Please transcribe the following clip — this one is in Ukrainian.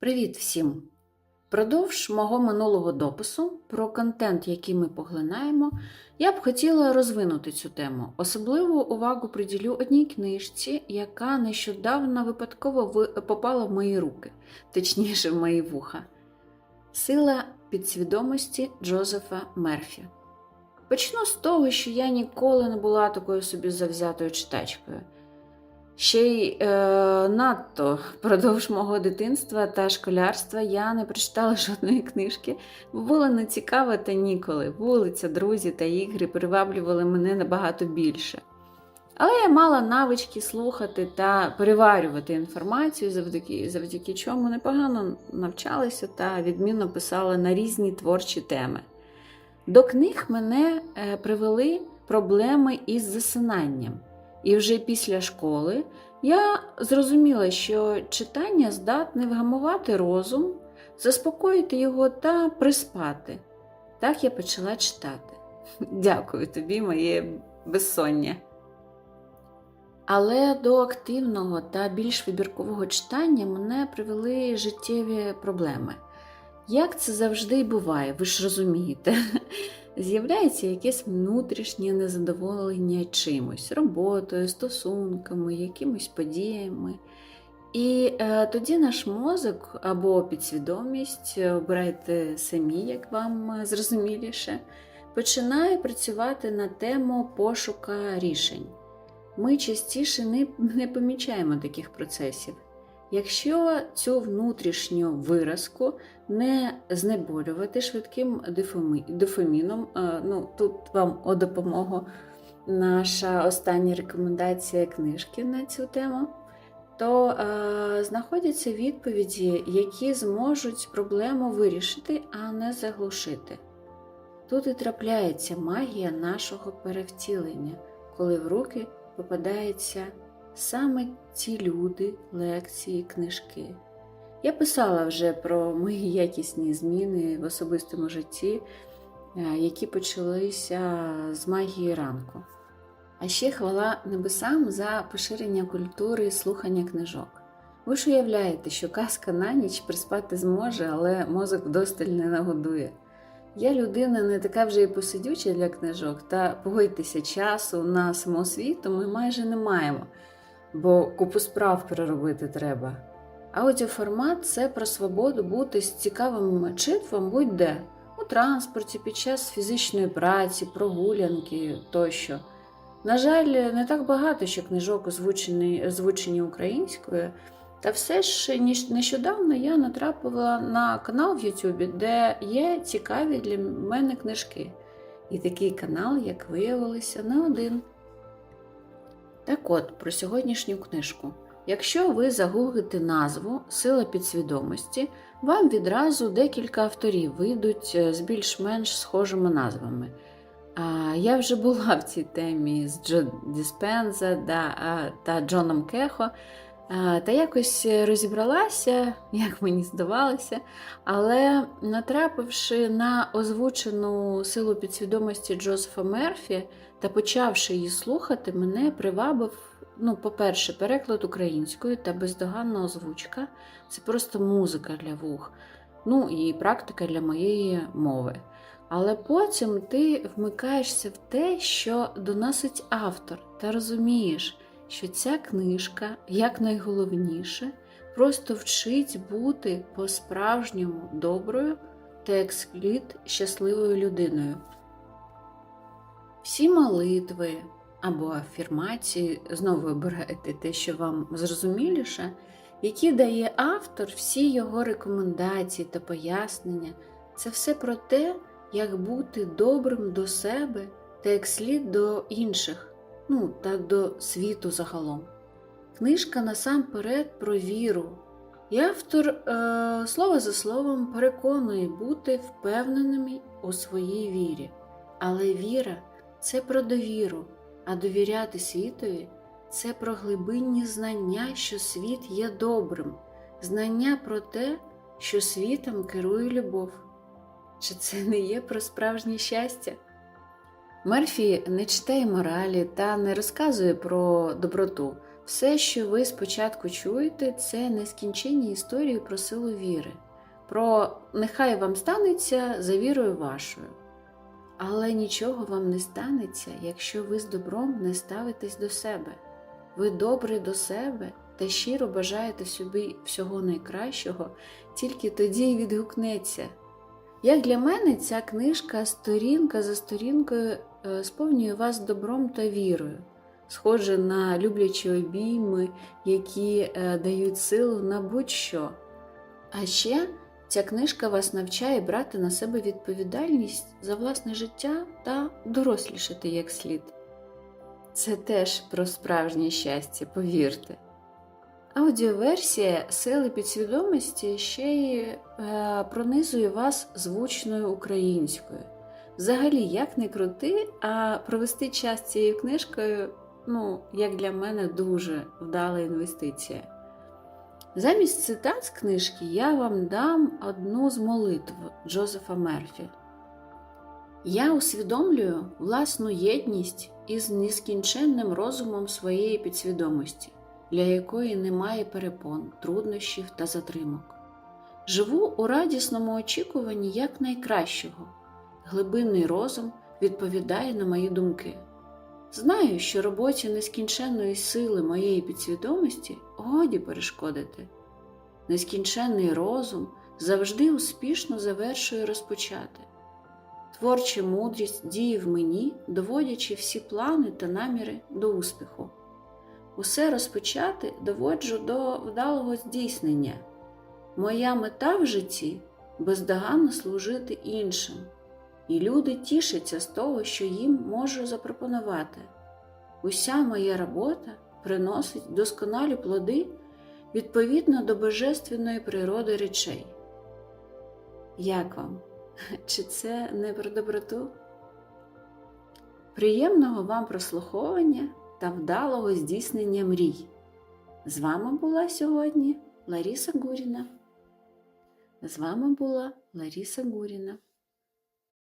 Привіт всім! Продовж мого минулого допису про контент, який ми поглинаємо, я б хотіла розвинути цю тему. Особливу увагу приділю одній книжці, яка нещодавно випадково попала в мої руки, точніше, в мої вуха. Сила підсвідомості Джозефа Мерфі. Почну з того, що я ніколи не була такою собі завзятою читачкою. Ще й е, надто впродовж мого дитинства та школярства я не прочитала жодної книжки, бо було нецікаво та ніколи. Вулиця, друзі та ігри приваблювали мене набагато більше. Але я мала навички слухати та переварювати інформацію, завдяки, завдяки чому непогано навчалася та відмінно писала на різні творчі теми. До книг мене е, привели проблеми із засинанням. І вже після школи я зрозуміла, що читання здатне вгамувати розум, заспокоїти його та приспати. Так я почала читати. Дякую тобі, моє безсоння. Але до активного та більш вибіркового читання мене привели життєві проблеми. Як це завжди буває, ви ж розумієте, з'являється якесь внутрішнє незадоволення чимось, роботою, стосунками, якимись подіями. І е, тоді наш мозок або підсвідомість, е, обирайте самі, як вам е, зрозуміліше, починає працювати на тему пошука рішень. Ми частіше не, не помічаємо таких процесів. Якщо цю внутрішню виразку не знеболювати швидким дофамі- дофаміном, е, ну тут вам у допомогу наша остання рекомендація книжки на цю тему, то е, знаходяться відповіді, які зможуть проблему вирішити, а не заглушити. Тут і трапляється магія нашого перевтілення, коли в руки попадаються саме ці люди, лекції, книжки. Я писала вже про мої якісні зміни в особистому житті, е, які почалися з магії ранку. А ще хвала небесам за поширення культури слухання книжок. Ви ж уявляєте, що казка на ніч приспати зможе, але мозок вдосталь не нагодує. Я людина не така вже і посидюча для книжок, та погодьтеся, часу на самоосвіту ми майже не маємо, бо купу справ переробити треба. Аудіоформат це про свободу бути з цікавим читвом будь-де у транспорті, під час фізичної праці, прогулянки тощо. На жаль, не так багато ще книжок озвучені, озвучені українською, та все ж нещодавно я натрапила на канал в Ютубі, де є цікаві для мене книжки. І такий канал, як виявилося, не один. Так от, про сьогоднішню книжку. Якщо ви загуглите назву Сила підсвідомості, вам відразу декілька авторів вийдуть е, з більш-менш схожими назвами. А, Я вже була в цій темі з Джо Діспенза да, та Джоном Кехо, а, та якось розібралася, як мені здавалося, але натрапивши на озвучену силу підсвідомості Джозефа Мерфі та почавши її слухати, мене привабив, ну, по-перше, переклад українською та бездоганна озвучка це просто музика для вух, ну і практика для моєї мови. Але потім ти вмикаєшся в те, що доносить автор, та розумієш, що ця книжка, як найголовніше, просто вчить бути по-справжньому доброю та як слід щасливою людиною. Всі молитви або афірмації, знову обираєте те, що вам зрозуміліше, які дає автор, всі його рекомендації та пояснення, це все про те, як бути добрим до себе та як слід до інших, ну та до світу загалом. Книжка насамперед про віру. І автор е, слово за словом переконує бути впевненими у своїй вірі. Але віра це про довіру, а довіряти світові це про глибинні знання, що світ є добрим, знання про те, що світом керує любов. Чи це не є про справжнє щастя? Мерфі не читає моралі та не розказує про доброту. Все, що ви спочатку чуєте, це нескінченні історії про силу віри, про нехай вам станеться за вірою вашою. Але нічого вам не станеться, якщо ви з добром не ставитесь до себе. Ви добрий до себе та щиро бажаєте собі всього найкращого, тільки тоді й відгукнеться. Як для мене, ця книжка сторінка за сторінкою е, сповнює вас добром та вірою, схоже на люблячі обійми, які е, дають силу на будь-що. А ще ця книжка вас навчає брати на себе відповідальність за власне життя та дорослішати як слід. Це теж про справжнє щастя, повірте. Аудіоверсія сили підсвідомості ще й е, пронизує вас звучною українською. Взагалі, як не крути, а провести час цією книжкою, ну, як для мене, дуже вдала інвестиція. Замість цитат з книжки я вам дам одну з молитв Джозефа Мерфі. Я усвідомлюю власну єдність із нескінченним розумом своєї підсвідомості, для якої немає перепон, труднощів та затримок. Живу у радісному очікуванні якнайкращого. Глибинний розум відповідає на мої думки. Знаю, що роботі нескінченної сили моєї підсвідомості годі перешкодити. Нескінченний розум завжди успішно завершує розпочати. Творча мудрість діє в мені, доводячи всі плани та наміри до успіху. Усе розпочати доводжу до вдалого здійснення. Моя мета в житті бездоганно служити іншим, і люди тішаться з того, що їм можу запропонувати. Уся моя робота приносить досконалі плоди відповідно до божественної природи речей. Як вам? Чи це не про доброту? Приємного вам прослуховування та вдалого здійснення мрій. З вами була сьогодні Ларіса Гуріна. З вами була Ларіса Гуріна.